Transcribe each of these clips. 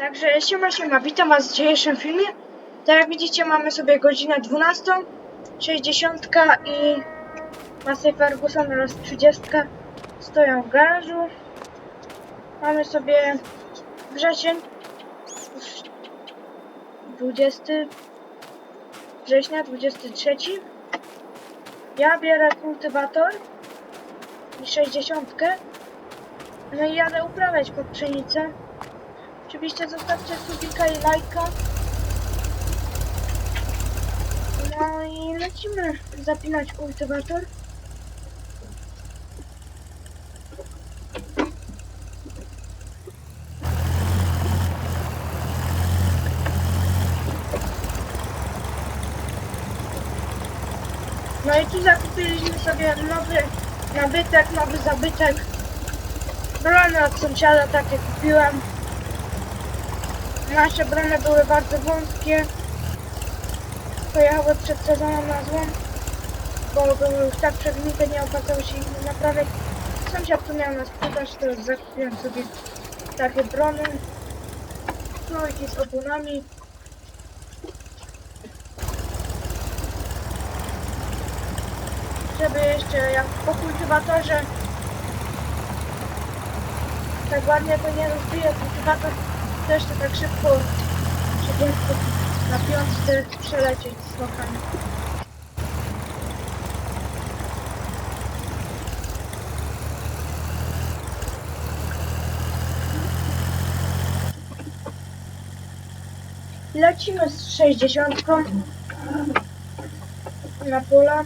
Także siema siema, witam was w dzisiejszym filmie. Tak jak widzicie mamy sobie godzinę 12, 60 i Massey Ferguson oraz 30 stoją w garażu. Mamy sobie wrzesień, 20 września, 23. Ja bierę kultywator i 60. No i jadę uprawiać pod pszenicę. Oczywiście zostawcie subika i lajka. No i lecimy zapinać kultywator. No i tu zakupiliśmy sobie nowy nabytek, nowy zabytek. Brony od sąsiada takie kupiłem. Nasze bramy były bardzo wąskie. Pojechały przed sezonem na złom, bo były już tak przegnite, nie opłacało się ich naprawiać. Sąsiad tu miał na sprzedaż, to zakupiłem sobie takie brony. Słoiki z oponami. Żeby jeszcze jak po kultywatorze tak ładnie to nie rozbije kultywator, to jeszcze tak szybko szybko na piątce przelecieć z lokami. Lecimy z 60 na pola.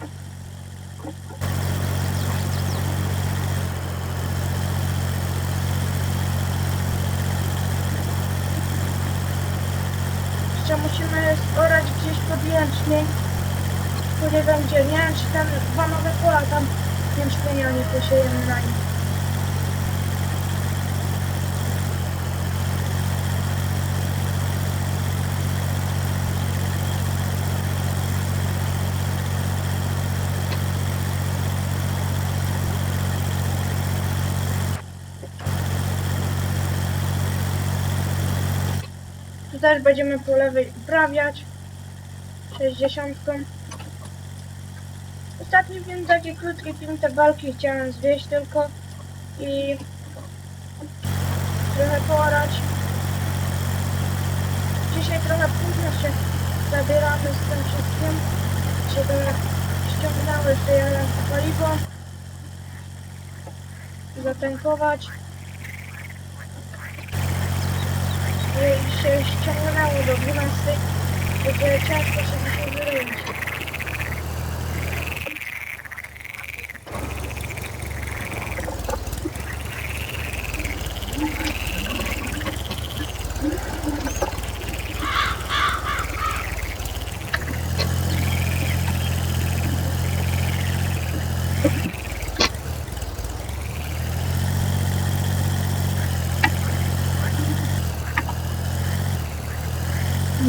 Pod jęczmień. Tu nie wiem wiem czy tam dwa nowe pola tam nie posiejemy na nich. Też będziemy po lewej uprawiać. 60. Ostatni film, taki krótki film, te walki chciałem zwieść tylko i trochę poorać. Dzisiaj trochę późno się zabieramy z tym wszystkim. Się trochę ściągnęły jeden paliwo. Zatankować. i się ściągnęło do 12, będzie ciężko się dzisiaj wyrobić.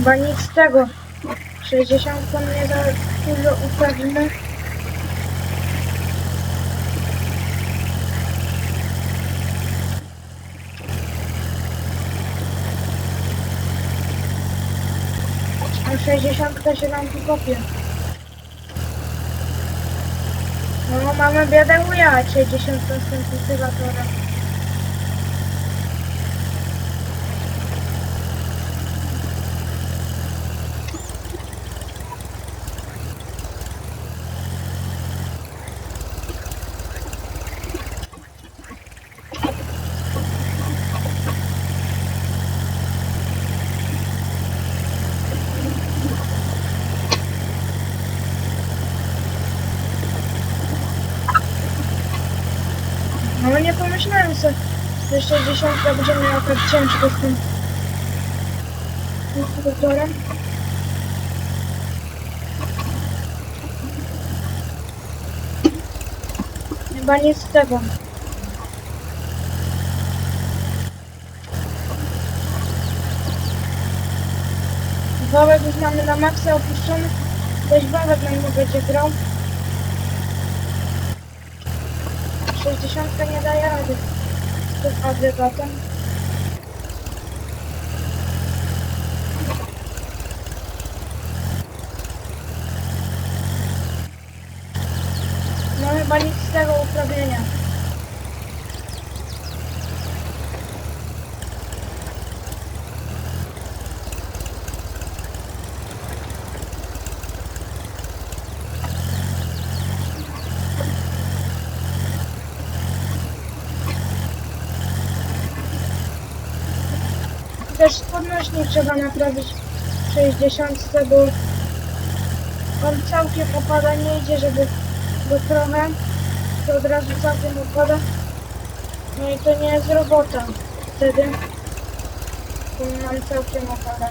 Chyba nic z tego. 60 nie za dużo uprawimy. A 60 się nam tu. No mamy biedę ujechać 60 z tym kultywatorem. No nie pomyślałem sobie, że 60 będzie miała tak ciężko z tym instruktorem. Chyba nic z tego. Wałek już mamy na maksa opuszczony. Weź wałek na nim będzie grał. 60 nie daje rady tym agregatem? No chyba nic z tego uprawienia. Podnośnik trzeba naprawić 60, bo on całkiem opada, nie idzie, żeby go trochę, to od razu całkiem opada. No i to nie jest robota wtedy, bo nam całkiem opada.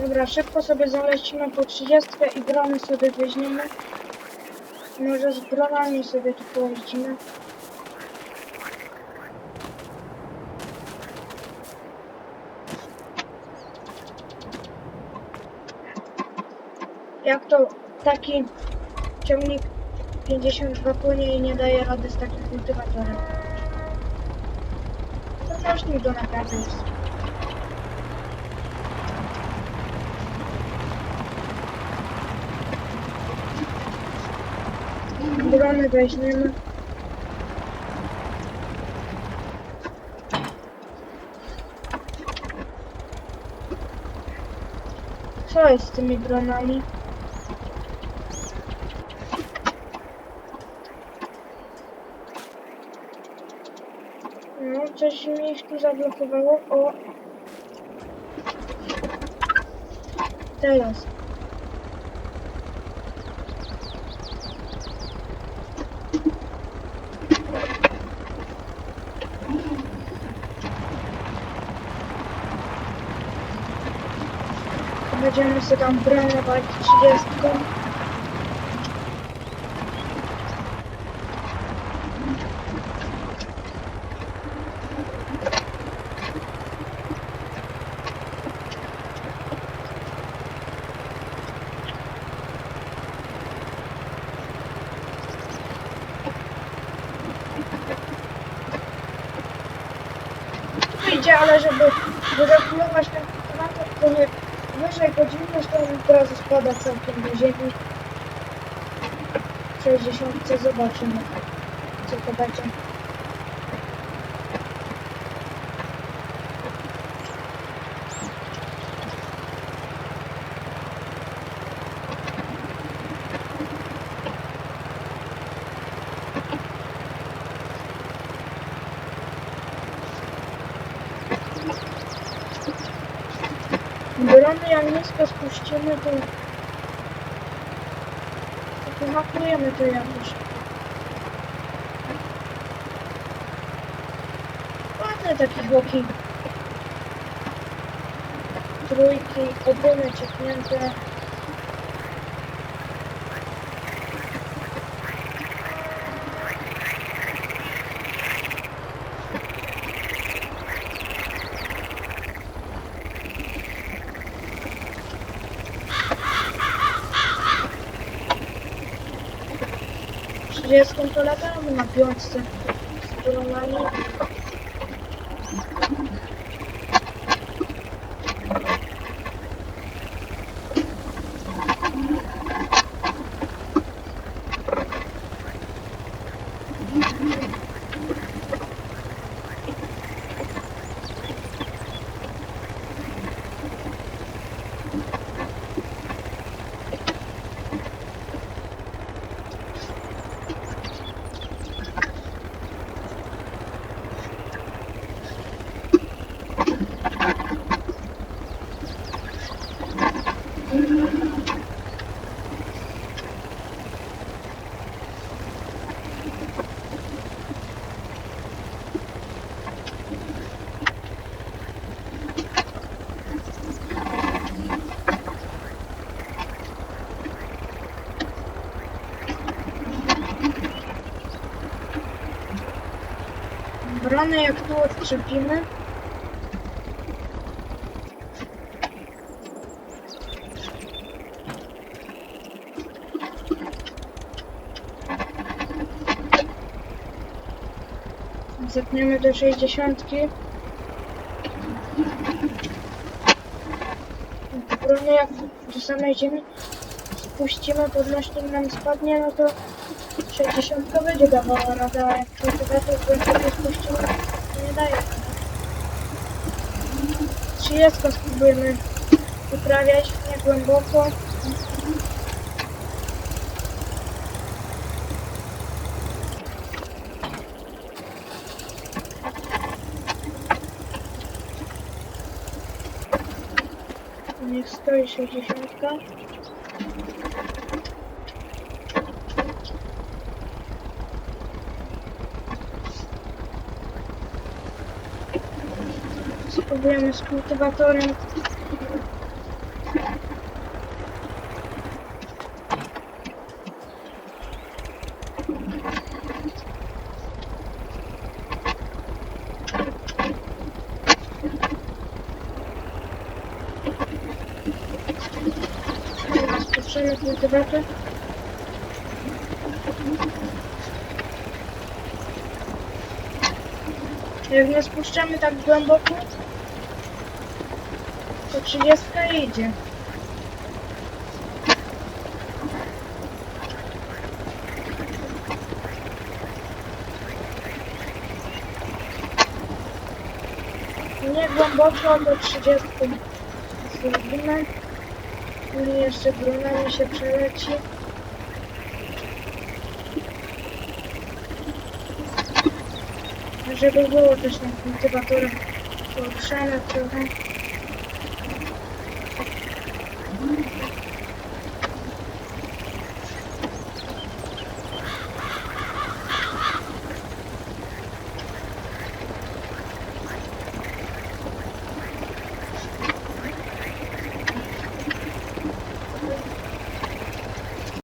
Dobra, szybko sobie zalecimy po 30 i brony sobie weźmiemy. Może z bronami sobie tu pojeździmy. Jak to taki ciągnik 52 płynie i nie daje rady z takim kultywatorem. To nośnik do naprawy. Drony weźmiemy. Co jest z tymi dronami? No, coś mi ich tu zablokowało. O! Teraz. Będziemy sobie tam bronować 30. Idzie, ale żeby wyregulować ten kultywator trochę wyżej godzinność, to on od razu spada całkiem do ziemi. W 60 zobaczymy, co to będzie. Brony jak nisko spuścimy, to... to wyhakujemy to jakoś. Ładne takie chłoki. Trójki, obrony ciepnięte. Trzydziestką to latamy na piątce dronami. Brony jak tu odczepimy. Zepniemy do 60. Brony jak do samej ziemi spuścimy, podnośnik nam spadnie, no to 60 to będzie dawała radę, a jak 30 metrów będzie spuścił, to nie daje. 30 spróbujemy uprawiać, nie głęboko. Niech stoi 60. Spróbujemy z kultywatorem. Spuszczamy kultywator. Jak nie spuszczamy tak głęboko, 30 idzie. Nie głęboko, to 30 zrobimy. I jeszcze brunami się przeleci. Żeby było też na kultywatorem poruszane trochę.